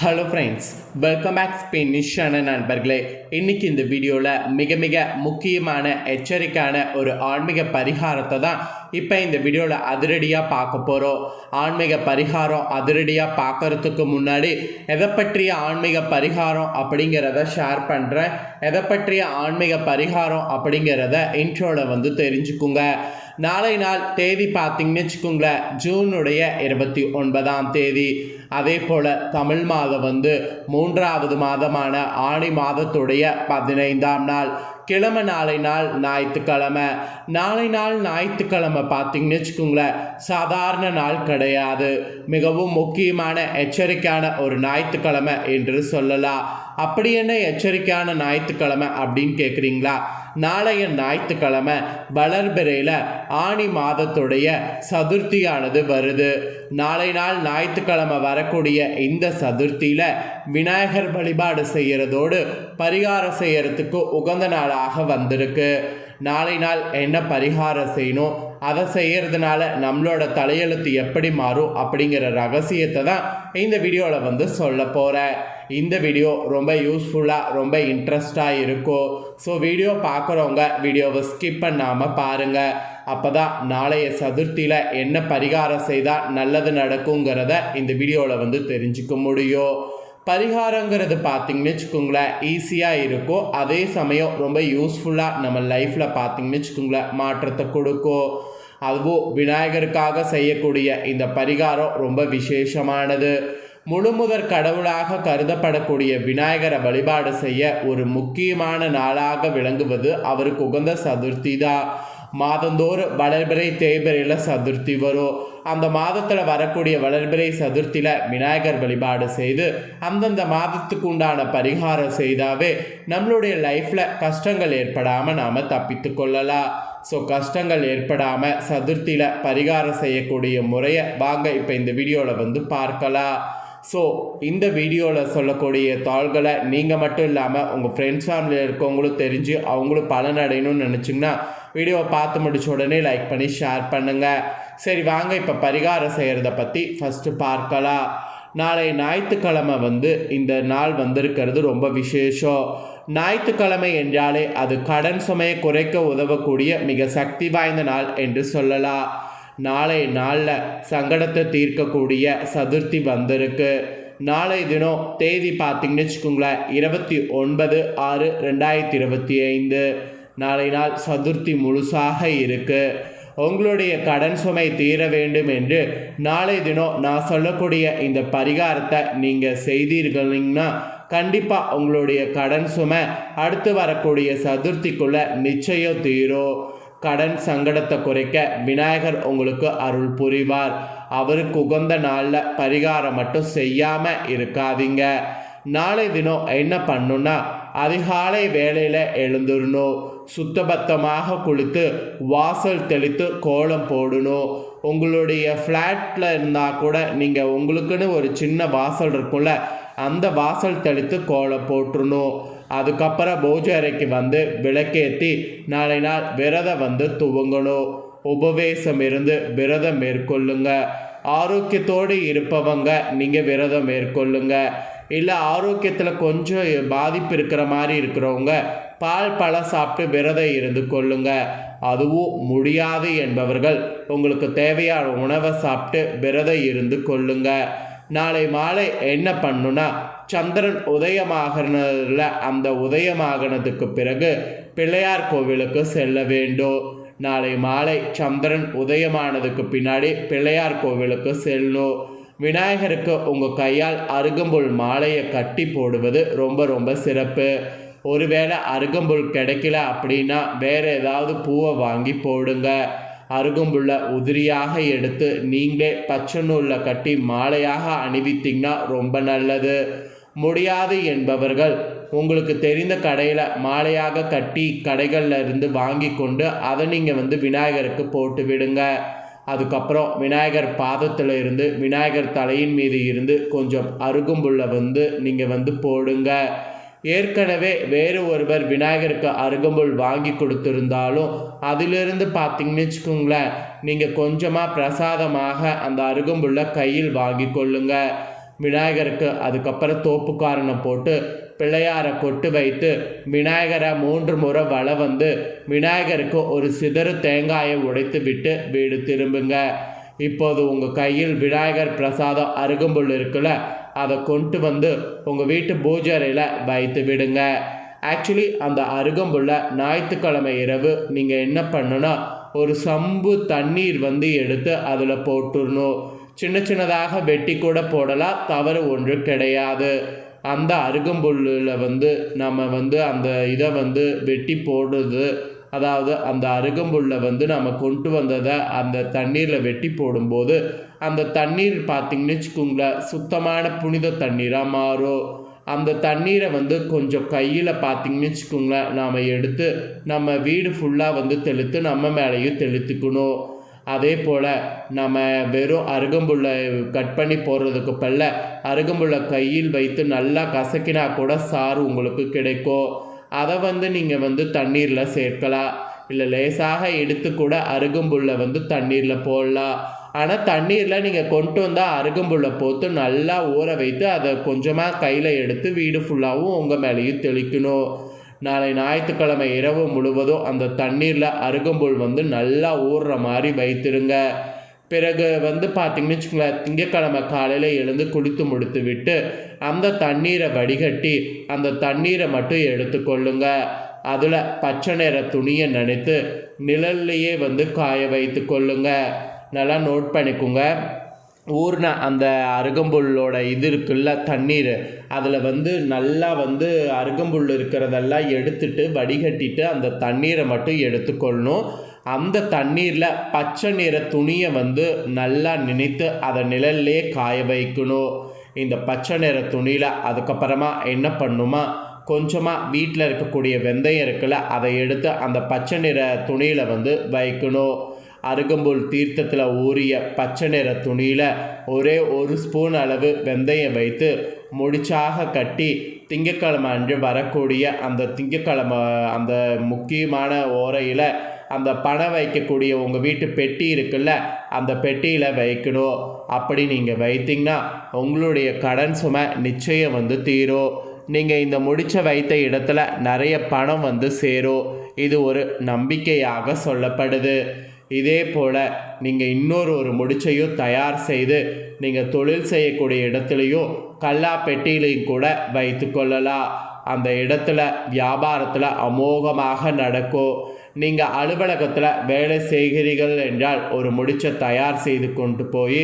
Hello friends welcome back ஸ்பெனிஷான நண்பர்களே. இன்னைக்கு இந்த வீடியோவில் மிக மிக முக்கியமான எச்சரிக்கையான ஒரு ஆன்மீக பரிகாரத்தை தான் இப்போ இந்த வீடியோவில் அதிரடியாக பார்க்க போகிறோம் ஆன்மீக பரிகாரம் அதிரடியாக பார்க்கறதுக்கு முன்னாடி எதை பற்றிய ஆன்மீக பரிகாரம் அப்படிங்கிறத ஷேர் பண்ணுறேன் எதை பற்றிய ஆன்மீக பரிகாரம் அப்படிங்கிறத இன்ட்ரோவில் வந்து தெரிஞ்சுக்குங்க. நாளை நாள் தேதி பார்த்தீங்கன்னு வச்சுக்கோங்களேன் ஜூனுடைய இருபத்தி ஒன்பதாம் தேதி. அதே போல் தமிழ் மாதம் வந்து மூன்றாவது மாதமான ஆணி மாதத்துடைய பதினைந்தாம் நாள். கிழமை நாளை நாள் ஞாயிற்றுக்கிழமை. நாளை நாள் ஞாயிற்றுக்கிழமை பார்த்தீங்கன்னு வச்சுக்கோங்களேன் சாதாரண நாள் கிடையாது. மிகவும் முக்கியமான எச்சரிக்கையான ஒரு ஞாயிற்றுக்கிழமை என்று சொல்லலாம். அப்படி என்ன எச்சரிக்கையான ஞாயிற்றுக்கிழமை அப்படின்னு கேட்குறீங்களா நாளைய ஞாயிற்றுக்கிழமை வளர்பிறையில் ஆணி மாதத்துடைய சதுர்த்தியானது வருது. நாளை நாள் ஞாயிற்றுக்கிழமை வரக்கூடிய இந்த சதுர்த்தியில் விநாயகர் வழிபாடு செய்கிறதோடு பரிகாரம் செய்கிறதுக்கு உகந்த நாளாக வந்திருக்கு. நாளை நாள் என்ன பரிகாரம் செய்யணும் அதை செய்கிறதுனால நம்மளோட தலையெழுத்து எப்படி மாறும் அப்படிங்கிற ரகசியத்தை தான் இந்த வீடியோவில் வந்து சொல்ல போகிறேன் இந்த வீடியோ ரொம்ப யூஸ்ஃபுல்லாக ரொம்ப இன்ட்ரெஸ்டாக இருக்கும் ஸோ வீடியோ பார்க்குறவங்க வீடியோவை ஸ்கிப் பண்ணாமல் பாருங்கள் அப்போ தான் நாளைய சதுர்த்தியில் என்ன பரிகாரம் செய்தால் நல்லது நடக்குங்கிறத இந்த வீடியோவில் வந்து தெரிஞ்சுக்க முடியும். பரிகாரங்கிறது பார்த்திங்கன்னு வச்சுக்கோங்களேன் ஈஸியாக இருக்கும். அதே சமயம் ரொம்ப யூஸ்ஃபுல்லாக நம்ம லைஃப்பில் பார்த்தீங்கன்னு வச்சுக்கோங்களேன் மாற்றத்தை கொடுக்கும். அதுவும் விநாயகருக்காக செய்யக்கூடிய இந்த பரிகாரம் ரொம்ப விசேஷமானது. முழுமுதற் கடவுளாக கருதப்படக்கூடிய விநாயகரை வழிபாடு செய்ய ஒரு முக்கியமான நாளாக விளங்குவது அவருக்கு உகந்த சதுர்த்தி தான் மாதந்தோறும் வளர்பிறை தேய்பிரையில் சதுர்த்தி வரும். அந்த மாதத்தில் வரக்கூடிய வளர்பிறை சதுர்த்தியில் விநாயகர் வழிபாடு செய்து அந்தந்த மாதத்துக்கு உண்டான பரிகாரம் செய்தாவே நம்மளுடைய லைஃப்பில் கஷ்டங்கள் ஏற்படாமல் நாம் தப்பித்து கொள்ளலாம். ஸோ கஷ்டங்கள் ஏற்படாமல் சதுர்த்தியில் பரிகாரம் செய்யக்கூடிய முறையை வாங்க இப்போ இந்த வீடியோவில் வந்து பார்க்கலாம். ஸோ இந்த வீடியோவில் சொல்லக்கூடிய தாள்களை நீங்கள் மட்டும் இல்லாமல் உங்கள் ஃப்ரெண்ட்ஸ் ஃபேமிலியில் இருக்கவங்களும் தெரிஞ்சு அவங்களும் பலனடையணும்னு நினச்சிங்கன்னா வீடியோவை பார்த்து முடிச்ச உடனே லைக் பண்ணி ஷேர் பண்ணுங்கள் சரி வாங்க இப்போ பரிகாரம் செய்கிறத பற்றி ஃபஸ்ட்டு பார்க்கலாம். நாளை ஞாயிற்றுக்கிழமை வந்து இந்த நாள் வந்திருக்கிறது ரொம்ப விசேஷம். ஞாயிற்றுக்கிழமை என்றாலே அது கடன் சுமையை குறைக்க உதவக்கூடிய மிக சக்தி வாய்ந்த நாள் என்று சொல்லலாம். நாளை நாளில் சங்கடத்தை தீர்க்கக்கூடிய சதுர்த்தி வந்திருக்கு. நாளை தினம் தேதி பார்த்தீங்கன்னு வச்சுக்கோங்களேன் இருபத்தி ஒன்பது ஆறு ரெண்டாயிரத்தி இருபத்தி ஐந்து. நாளை நாள் சதுர்த்தி முழுசாக இருக்குது உங்களுடைய கடன் சுமை தீர வேண்டும் என்று நாளை தினம் நான் சொல்லக்கூடிய இந்த பரிகாரத்தை நீங்கள் செய்தீர்கள்னா கண்டிப்பாக உங்களுடைய கடன் சுமை அடுத்து வரக்கூடிய சதுர்த்திக்குள்ளே நிச்சயம் தீரும். கடன் சங்கடத்தை குறைக்க விநாயகர் உங்களுக்கு அருள் புரிவார். அவருக்கு உகந்த நாளில் பரிகாரம் மட்டும் செய்யாமல் இருக்காதீங்க. நாளை தினம் என்ன பண்ணுன்னா அதிகாலை வேலையில் எழுந்துடணும். சுத்தபத்தமாக குளித்து வாசல் தெளித்து கோலம் போடணும். உங்களுடைய ஃப்ளாட்டில் இருந்தால் கூட நீங்கள் உங்களுக்குன்னு ஒரு சின்ன வாசல் இருக்கும்ல அந்த வாசல் தெளித்து கோலம் போட்டுருணும் அதுக்கப்புறம் பூஜை அறைக்கு வந்து விளக்கேற்றி நாளை நாள் விரதம் வந்து துவங்கணும் உபவேசம் இருந்து விரதம் மேற்கொள்ளுங்க. ஆரோக்கியத்தோடு இருப்பவங்க நீங்கள் விரதம் மேற்கொள்ளுங்க. இல்லை ஆரோக்கியத்தில் கொஞ்சம் பாதிப்பு இருக்கிற மாதிரி இருக்கிறவங்க பால் பழம் சாப்பிட்டு விரதம் இருந்து கொள்ளுங்க. அதுவும் முடியாது என்பவர்கள் உங்களுக்கு தேவையான உணவை சாப்பிட்டு விரதம் இருந்து கொள்ளுங்கள் நாளை மாலை என்ன பண்ணுனா சந்திரன் உதயமாகிறதுல அந்த உதயமாகனதுக்கு பிறகு பிள்ளையார் கோவிலுக்கு செல்ல வேண்டும். நாளை மாலை சந்திரன் உதயமானதுக்கு பின்னாடி பிள்ளையார் கோவிலுக்கு செல்லணும் விநாயகருக்கு உங்கள் கையால் அருகம்புல் மாலையை கட்டி போடுவது ரொம்ப ரொம்ப சிறப்பு. ஒருவேளை அருகம்புல் கிடைக்கல அப்படின்னா வேறு ஏதாவது பூவை வாங்கி போடுங்க. அருகம்புல்ல உதிரியாக எடுத்து நீங்களே பச்சை நூலில் கட்டி மாலையாக அணிவித்தீங்கன்னா ரொம்ப நல்லது. முடியாது என்பவர்கள் உங்களுக்கு தெரிந்த கடையில் மாலையாக கட்டி கடைகளில் இருந்து வாங்கி கொண்டு அதை நீங்கள் வந்து விநாயகருக்கு போட்டு விடுங்க. அதுக்கப்புறம் விநாயகர் பாதத்தில் இருந்து விநாயகர் தலையின் மீது இருந்து கொஞ்சம் அருகம்புல்லை வந்து நீங்கள் வந்து போடுங்க. ஏற்கனவே வேறு ஒருவர் விநாயகருக்கு அருகம்புல் வாங்கி கொடுத்துருந்தாலும் அதிலிருந்து பார்த்தீங்கன்னு வச்சுக்கோங்களேன் நீங்கள் கொஞ்சமாக பிரசாதமாக அந்த அருகம்புல்லை கையில் வாங்கி கொள்ளுங்க. விநாயகருக்கு அதுக்கப்புறம் தோப்புக்காரனை போட்டு பிள்ளையாரை கொட்டு வைத்து விநாயகரை மூன்று முறை வள வந்து விநாயகருக்கு ஒரு சிதறு தேங்காயை உடைத்து விட்டு வீடு திரும்புங்க. இப்போது உங்கள் கையில் விநாயகர் பிரசாதம் அருகம்புல் இருக்குல்ல அதை கொண்டு வந்து உங்கள் வீட்டு பூஜாரையில் வைத்து விடுங்க. ஆக்சுவலி அந்த அருகம்புல்ல ஞாயிற்றுக்கிழமை இரவு நீங்கள் என்ன பண்ணுன்னா ஒரு சம்பு தண்ணீர் வந்து எடுத்து அதில் போட்டுடணும் சின்ன சின்னதாக வெட்டி கூட போடலாம் தவறு ஒன்று கிடையாது. அந்த அருகம்புல்லில் வந்து நம்ம வந்து அந்த இதை வந்து வெட்டி போடுறது அதாவது அந்த அருகம்புல்லை வந்து நம்ம கொண்டு வந்ததை அந்த தண்ணீரில் வெட்டி போடும்போது அந்த தண்ணீர் பார்த்திங்கன்னு வச்சுக்கோங்களேன் சுத்தமான புனித தண்ணீராக மாறும். அந்த தண்ணீரை வந்து கொஞ்சம் கையில் பார்த்திங்கன்னு வச்சுக்கோங்களேன் நாம் எடுத்து நம்ம வீடு ஃபுல்லாக வந்து தெளித்து நம்ம மேலேயும் தெளித்துக்கணும். அதே போல் நம்ம வெறும் அருகம்புல்லை கட் பண்ணி போடுறதுக்கு பல்ல அருகம்புல்லை கையில் வைத்து நல்லா கசக்கினா கூட சாறு உங்களுக்கு கிடைக்கும். அதை வந்து நீங்கள் வந்து தண்ணீரில் சேர்க்கலாம். இல்லை லேசாக எடுத்து கூட அருகம்புல்லை வந்து தண்ணீரில் போடலாம். ஆனால் தண்ணீரில் நீங்கள் கொண்டு வந்தால் அருகம்புல்லை போட்டு நல்லா ஊற வைத்து அதை கொஞ்சமாக கையில் எடுத்து வீடு ஃபுல்லாகவும் உங்கள் மேலேயும் தெளிக்கணும். நாளை ஞாயிற்றுக்கிழமை இரவு முழுவதும் அந்த தண்ணீரில் அருகம்புல் வந்து நல்லா ஊறுற மாதிரி வைத்திருங்க. பிறகு வந்து பார்த்திங்கன்னு வச்சுக்கோங்களேன் திங்கக்கிழமை காலையில் எழுந்து குளித்து முடித்து விட்டு அந்த தண்ணீரை வடிகட்டி அந்த தண்ணீரை மட்டும் எடுத்துக்கொள்ளுங்க. அதில் பச்சை நிற துணியை நினைத்து நிழல்லையே வந்து காய வைத்து கொள்ளுங்கள் நல்லா நோட் பண்ணிக்கோங்க. ஊர்ன அந்த அருகம்புல்லோட இது இருக்குல்ல தண்ணீர். அதில் வந்து நல்லா வந்து அருகம்புல் இருக்கிறதெல்லாம் எடுத்துட்டு வடிகட்டிட்டு அந்த தண்ணீரை மட்டும் எடுத்துக்கொள்ளணும். அந்த தண்ணீரில் பச்சை நிற துணியை வந்து நல்லா நினைத்து அதை நிழல்லே காய வைக்கணும். இந்த பச்சை நிற துணியில் அதுக்கப்புறமா என்ன பண்ணுமா? கொஞ்சமாக வீட்டில் இருக்கக்கூடிய வெந்தயம் இருக்குல்ல அதை எடுத்து அந்த பச்சை நிற துணியில் வந்து வைக்கணும். அருகம்புல் தீர்த்தத்தில் ஊறிய பச்சை நிற துணியில் ஒரே ஒரு ஸ்பூன் அளவு வெந்தயம் வைத்து முடிச்சாக கட்டி திங்கக்கிழமை அன்று வரக்கூடிய அந்த திங்கக்கிழமை அந்த முக்கியமான ஓரையில் அந்த பணம் வைக்கக்கூடிய உங்கள் வீட்டு பெட்டி இருக்குல்ல அந்த பெட்டியில் வைக்கணும் அப்படி நீங்கள் வைத்தீங்கன்னா உங்களுடைய கடன் சுமை நிச்சயம் வந்து தீரும் நீங்கள் இந்த முடிச்ச வைத்த இடத்துல நிறைய பணம் வந்து சேரும் இது ஒரு நம்பிக்கையாக சொல்லப்படுது. இதே போல் நீங்கள் இன்னொரு ஒரு முடிச்சையும் தயார் செய்து நீங்கள் தொழில் செய்யக்கூடிய இடத்துலையும் கல்லா பெட்டியிலையும் கூட வைத்து கொள்ளலாம். அந்த இடத்துல வியாபாரத்தில் அமோகமாக நடக்கும். நீங்கள் அலுவலகத்தில் வேலை செய்கிறீர்கள் என்றால் ஒரு முடிச்சை தயார் செய்து கொண்டு போய்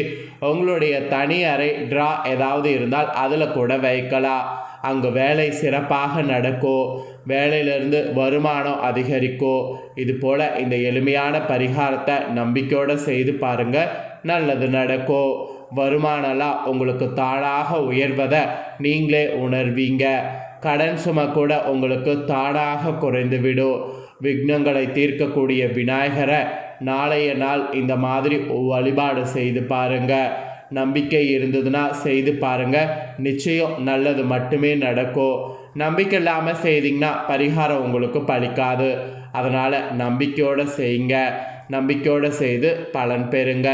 உங்களுடைய தனி அறை ட்ரா ஏதாவது இருந்தால் அதில் கூட வைக்கலாம். அங்கே வேலை சிறப்பாக நடக்கும் வேலையிலிருந்து வருமானம் அதிகரிக்கும் இது போல் இந்த எளிமையான பரிகாரத்தை நம்பிக்கையோடு செய்து பாருங்கள் நல்லது நடக்கும் வருமானம்லாம் உங்களுக்கு தானாக உயர்வதை நீங்களே உணர்வீங்க. கடன் சுமை கூட உங்களுக்கு தானாக குறைந்துவிடும். விக்னங்களை தீர்க்கக்கூடிய விநாயகரை நாளைய நாள் இந்த மாதிரி வழிபாடு செய்து பாருங்கள் நம்பிக்கை இருந்ததுன்னா செய்து பாருங்க. நிச்சயம் நல்லது மட்டுமே நடக்கும் நம்பிக்கை இல்லாமல் செய்தீங்கன்னா பரிகாரம் உங்களுக்கு பலிக்காது. அதனால் நம்பிக்கையோடு செய்யுங்க. நம்பிக்கையோடு செய்து பலன் பெறுங்க.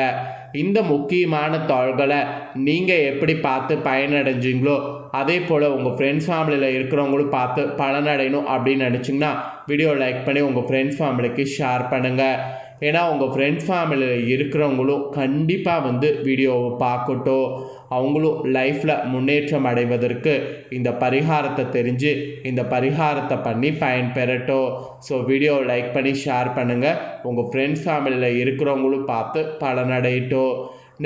இந்த முக்கியமான தாள்களை நீங்கள் எப்படி பார்த்து பயனடைஞ்சிங்களோ அதே போல் உங்கள் ஃப்ரெண்ட்ஸ் ஃபேமிலியில் இருக்கிறவங்களும் பார்த்து பலனடையணும் அப்படின்னு நினச்சிங்கன்னா வீடியோ லைக் பண்ணி உங்கள் ஃப்ரெண்ட்ஸ் ஃபேமிலிக்கு ஷேர் பண்ணுங்கள் ஏன்னா உங்கள் ஃப்ரெண்ட்ஸ் ஃபேமிலியில் இருக்கிறவங்களும் கண்டிப்பாக வந்து வீடியோவை பார்க்கட்டும். அவங்களும் லைஃப்பில் முன்னேற்றம் அடைவதற்கு இந்த பரிகாரத்தை தெரிஞ்சு இந்த பரிகாரத்தை பண்ணி பயன்பெறட்டும். ஸோ வீடியோவை லைக் பண்ணி ஷேர் பண்ணுங்கள் உங்கள் ஃப்ரெண்ட்ஸ் ஃபேமிலியில் இருக்கிறவங்களும் பார்த்து பலனடையட்டும்.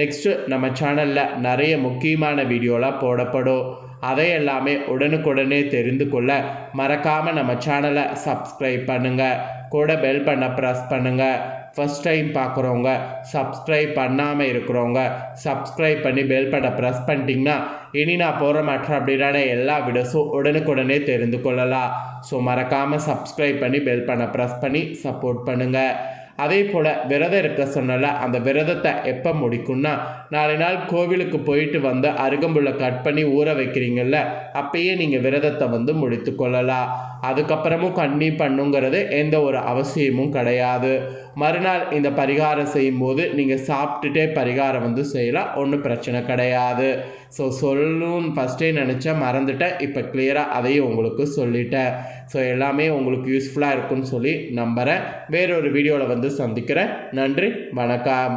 நெக்ஸ்ட்டு நம்ம சேனலில் நிறைய முக்கியமான வீடியோலாம் போடப்படும். அதை எல்லாமே உடனுக்குடனே தெரிந்து கொள்ள மறக்காமல் நம்ம சேனலை சப்ஸ்கிரைப் பண்ணுங்கள் கூட பெல் பண்ண ப்ரெஸ் பண்ணுங்கள் ஃபஸ்ட் டைம் பார்க்குறவங்க சப்ஸ்கிரைப் பண்ணாமல் இருக்கிறவங்க சப்ஸ்கிரைப் பண்ணி பெல் பட்டை ப்ரெஸ் பண்ணிட்டீங்கன்னா இனி நான் போகிற மற்ற அப்படின்னா எல்லா வீடியோஸும் உடனுக்குடனே தெரிந்து கொள்ளலாம். ஸோ மறக்காமல் சப்ஸ்கிரைப் பண்ணி பெல் பண்ண ப்ரெஸ் பண்ணி சப்போர்ட் பண்ணுங்கள் அதே போல் விரதம் இருக்க சொன்னல அந்த விரதத்தை எப்போ முடிக்கும்னா நாளை நாள் கோவிலுக்கு போயிட்டு வந்து அருகம்புள்ள கட் பண்ணி ஊற வைக்கிறீங்கல்ல அப்பயே நீங்கள் விரதத்தை வந்து முடித்து கொள்ளலாம். அதுக்கப்புறமும் கண்ணி பண்ணுங்கிறது எந்த ஒரு அவசியமும் கிடையாது. மறுநாள் இந்த பரிகாரம் செய்யும்போது நீங்கள் சாப்பிட்டுட்டே பரிகாரம் வந்து செய்யலாம் ஒன்றும் பிரச்சனை கிடையாது. ஸோ சொல்லணும்னு ஃபஸ்ட்டே நினச்சேன் மறந்துட்டேன். இப்போ கிளியராக அதையும் உங்களுக்கு சொல்லிட்டேன். ஸோ எல்லாமே உங்களுக்கு யூஸ்ஃபுல்லாக இருக்கும்னு சொல்லி நம்புகிறேன் வேறொரு வீடியோவில் வந்து சந்திக்கிறேன். நன்றி வணக்கம்.